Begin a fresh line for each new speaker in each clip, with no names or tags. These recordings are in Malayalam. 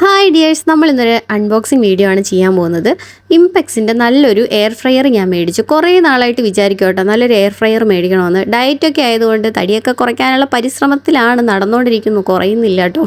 ഹായ് ഡിയേഴ്സ് നമ്മൾ ഇന്നൊരു അൺബോക്സിങ് വീഡിയോ ആണ് ചെയ്യാൻ പോകുന്നത്. ഇംപെക്സിന്റെ നല്ലൊരു എയർ ഫ്രയർ ഞാൻ മേടിച്ചു. കുറേ നാളായിട്ട് വിചാരിക്കും നല്ലൊരു എയർ ഫ്രയർ മേടിക്കണമെന്ന്. ഡയറ്റൊക്കെ ആയതുകൊണ്ട് തടിയൊക്കെ കുറയ്ക്കാനുള്ള പരിശ്രമത്തിലാണ് നടന്നുകൊണ്ടിരിക്കുന്നു. കുറയുന്നില്ല കേട്ടോ.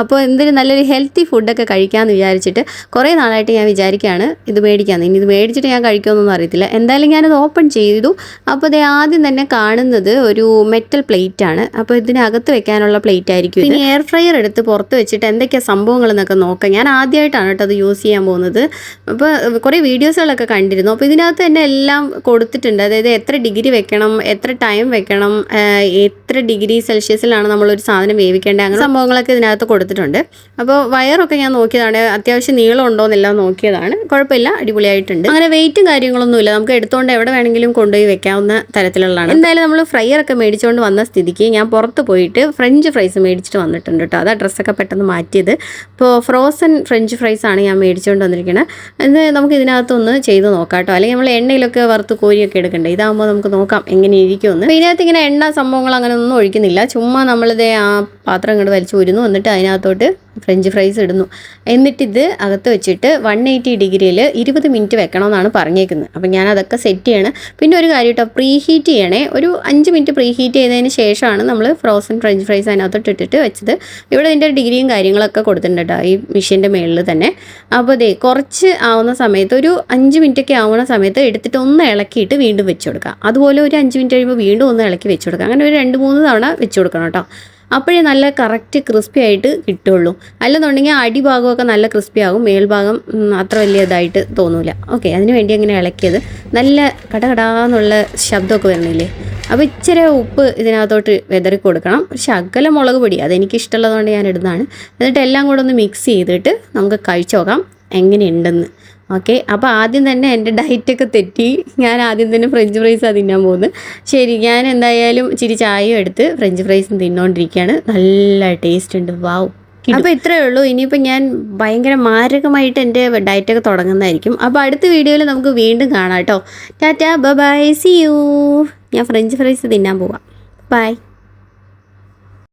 അപ്പോൾ എന്തൊരു നല്ലൊരു ഹെൽത്തി ഫുഡൊക്കെ കഴിക്കാമെന്ന് വിചാരിച്ചിട്ട് കുറേ നാളായിട്ട് ഞാൻ വിചാരിക്കുകയാണ് ഇത് മേടിക്കാമെന്ന് ഇനി ഇത് മേടിച്ചിട്ട് ഞാൻ കഴിക്കുമെന്നൊന്നും അറിയത്തില്ല. എന്തായാലും ഞാനത് ഓപ്പൺ ചെയ്തു. അപ്പോൾ ഇത് ആദ്യം തന്നെ കാണുന്നത് ഒരു മെറ്റൽ പ്ലേറ്റ് ആണ്. അപ്പോൾ ഇതിനകത്ത് വെക്കാനുള്ള പ്ലേറ്റ് ആയിരിക്കും ഇനി എയർ ഫ്രയർ എടുത്ത് പുറത്ത് വെച്ചിട്ട് എന്തൊക്കെയാണ് സംഭവങ്ങൾ എന്നൊക്കെ നോക്കാം. ഞാൻ ആദ്യമായിട്ടാണ് കേട്ടോ അത് യൂസ് ചെയ്യാൻ പോകുന്നത്. അപ്പോൾ കുറേ വീഡിയോസുകളൊക്കെ കണ്ടിരുന്നു. അപ്പോൾ ഇതിനകത്ത് തന്നെ എല്ലാം കൊടുത്തിട്ടുണ്ട്. അതായത് എത്ര ഡിഗ്രി വെക്കണം എത്ര ടൈം വെക്കണം എത്ര ഡിഗ്രി സെൽഷ്യസിലാണ് നമ്മളൊരു സാധനം വേവിക്കേണ്ടത് അങ്ങനെ സംഭവങ്ങളൊക്കെ ഇതിനകത്ത് കൊടുത്തിട്ടുണ്ട്. അപ്പോൾ വയറൊക്കെ ഞാൻ നോക്കിയതാണ്. അത്യാവശ്യം നീളം ഉണ്ടോ എന്നെല്ലാം നോക്കിയതാണ്. കുഴപ്പമില്ല അടിപൊളിയായിട്ടുണ്ട്. അങ്ങനെ വെയിറ്റും കാര്യങ്ങളൊന്നുമില്ല. നമുക്ക് എടുത്തുകൊണ്ട് എവിടെ വേണമെങ്കിലും കൊണ്ടുപോയി വെക്കാവുന്ന തരത്തിലുള്ളതാണ്. എന്തായാലും നമ്മൾ ഫ്രയർ ഒക്കെ മേടിച്ചുകൊണ്ട് വന്ന സ്ഥിതിക്ക് ഞാൻ പുറത്ത് പോയിട്ട് ഫ്രഞ്ച് ഫ്രൈസ് മേടിച്ചിട്ട് വന്നിട്ടുണ്ട് കേട്ടോ. അതാ ഡ്രസ്സൊക്കെ പെട്ടെന്ന് മാറ്റിയത്. ഇപ്പോൾ ഫ്രോസൺ ഫ്രഞ്ച് ഫ്രൈസ് ആണ് ഞാൻ മേടിച്ചുകൊണ്ട് വന്നിരിക്കുന്നത് ഇത് നമുക്ക് ഇതിനകത്തൊന്ന് ചെയ്ത് നോക്കാം കേട്ടോ അല്ലെങ്കിൽ നമ്മൾ എണ്ണയിലൊക്കെ വറുത്ത് കോരിയൊക്കെ എടുക്കണ്ടേ. ഇതാകുമ്പോൾ നമുക്ക് നോക്കാം എങ്ങനെ ഇരിക്കുമെന്ന്. ഇതിനകത്ത് ഇങ്ങനെ എണ്ണ സംഭവങ്ങൾ അങ്ങനെ ഒന്നും ഒഴിക്കുന്നില്ല. ചുമ്മാ നമ്മളിത് ആ പാത്രം ഇങ്ങോട്ട് വലിച്ചു ഉരുന്നു എന്നിട്ട് അതിനകത്തോട്ട് ഫ്രഞ്ച് ഫ്രൈസ് ഇടുന്നു. എന്നിട്ട് ഇത് അകത്ത് വെച്ചിട്ട് വൺ എയ്റ്റി ഡിഗ്രിയിൽ ഇരുപത് മിനിറ്റ് വെക്കണമെന്നാണ് പറഞ്ഞേക്കുന്നത് അപ്പം ഞാൻ അതൊക്കെ സെറ്റ് ചെയ്യണം. പിന്നെ ഒരു കാര്യം കേട്ടോ പ്രീ ഹീറ്റ് ചെയ്യണേ. ഒരു അഞ്ച് മിനിറ്റ് പ്രീ ഹീറ്റ് ചെയ്തതിന് ശേഷമാണ് നമ്മൾ ഫ്രോസൺ ഫ്രഞ്ച് ഫ്രൈസ് അതിനകത്തോട്ട് ഇട്ടിട്ട് വെച്ചത്. ഇവിടെ ഇതിന്റെ ഡിഗ്രിയും കാര്യങ്ങളൊക്കെ കൊടുത്തിട്ടുണ്ട് കേട്ടോ ഈ മെഷീന്റെ മേളിൽ തന്നെ. അപ്പോൾ അതെ കുറച്ച് ആവുന്ന സമയത്ത് ഒരു അഞ്ച് മിനിറ്റൊക്കെ ആവുന്ന സമയത്ത് എടുത്തിട്ട് ഒന്ന് ഇളക്കിയിട്ട് വീണ്ടും വെച്ച് കൊടുക്കുക അതുപോലെ ഒരു അഞ്ച് മിനിറ്റ് കഴിയുമ്പോൾ വീണ്ടും ഒന്ന് ഇളക്കി വെച്ച് കൊടുക്കുക അങ്ങനെ ഒരു രണ്ട് മൂന്ന് തവണ വെച്ച് കൊടുക്കണം കേട്ടോ അപ്പോഴേ നല്ല കറക്റ്റ് ക്രിസ്പി ആയിട്ട് കിട്ടുള്ളൂ. അല്ലെന്നുണ്ടെങ്കിൽ അടിഭാഗമൊക്കെ നല്ല ക്രിസ്പി ആകും. മേൽഭാഗം അത്ര വലിയ ഇതായിട്ട് തോന്നൂല. ഓക്കെ അതിന് വേണ്ടി അങ്ങനെ ഇളക്കിയത്. നല്ല കടകടാന്നുള്ള ശബ്ദമൊക്കെ വരുന്നില്ലേ അപ്പോൾ ഇച്ചിരി ഉപ്പ് ഇതിനകത്തോട്ട് വെതറി കൊടുക്കണം. പക്ഷെ അകല മുളക് പൊടി അതെനിക്ക് ഇഷ്ടമുള്ളതുകൊണ്ട് ഞാൻ ഇടുന്നതാണ്. എന്നിട്ട് എല്ലാം കൂടെ ഒന്ന് മിക്സ് ചെയ്തിട്ട് നമുക്ക് കഴിച്ചു നോക്കാം എങ്ങനെയുണ്ടെന്ന്. ഓക്കെ അപ്പോൾ ആദ്യം തന്നെ എന്റെ ഡയറ്റൊക്കെ തെറ്റി. ഞാൻ ആദ്യം തന്നെ ഫ്രഞ്ച് ഫ്രൈസാണ് തിന്നാൻ പോകുന്നത് ശരി ഞാൻ എന്തായാലും ഇച്ചിരി ചായയും എടുത്ത് ഫ്രഞ്ച് ഫ്രൈസും തിന്നുകൊണ്ടിരിക്കുകയാണ് നല്ല ടേസ്റ്റ് ഉണ്ട്. വാവ് അപ്പോൾ ഇത്രയേ ഉള്ളൂ. ഇനിയിപ്പോൾ ഞാൻ ഭയങ്കര മാരകമായിട്ട് എന്റെ ഡയറ്റൊക്കെ തുടങ്ങുന്നതായിരിക്കും. അപ്പോൾ അടുത്ത വീഡിയോയിൽ നമുക്ക് വീണ്ടും കാണാം കേട്ടോ. ടാറ്റാ ബൈ സി യു ഞാൻ ഫ്രഞ്ച് ഫ്രൈസ് തിന്നാൻ പോവാം. ബൈ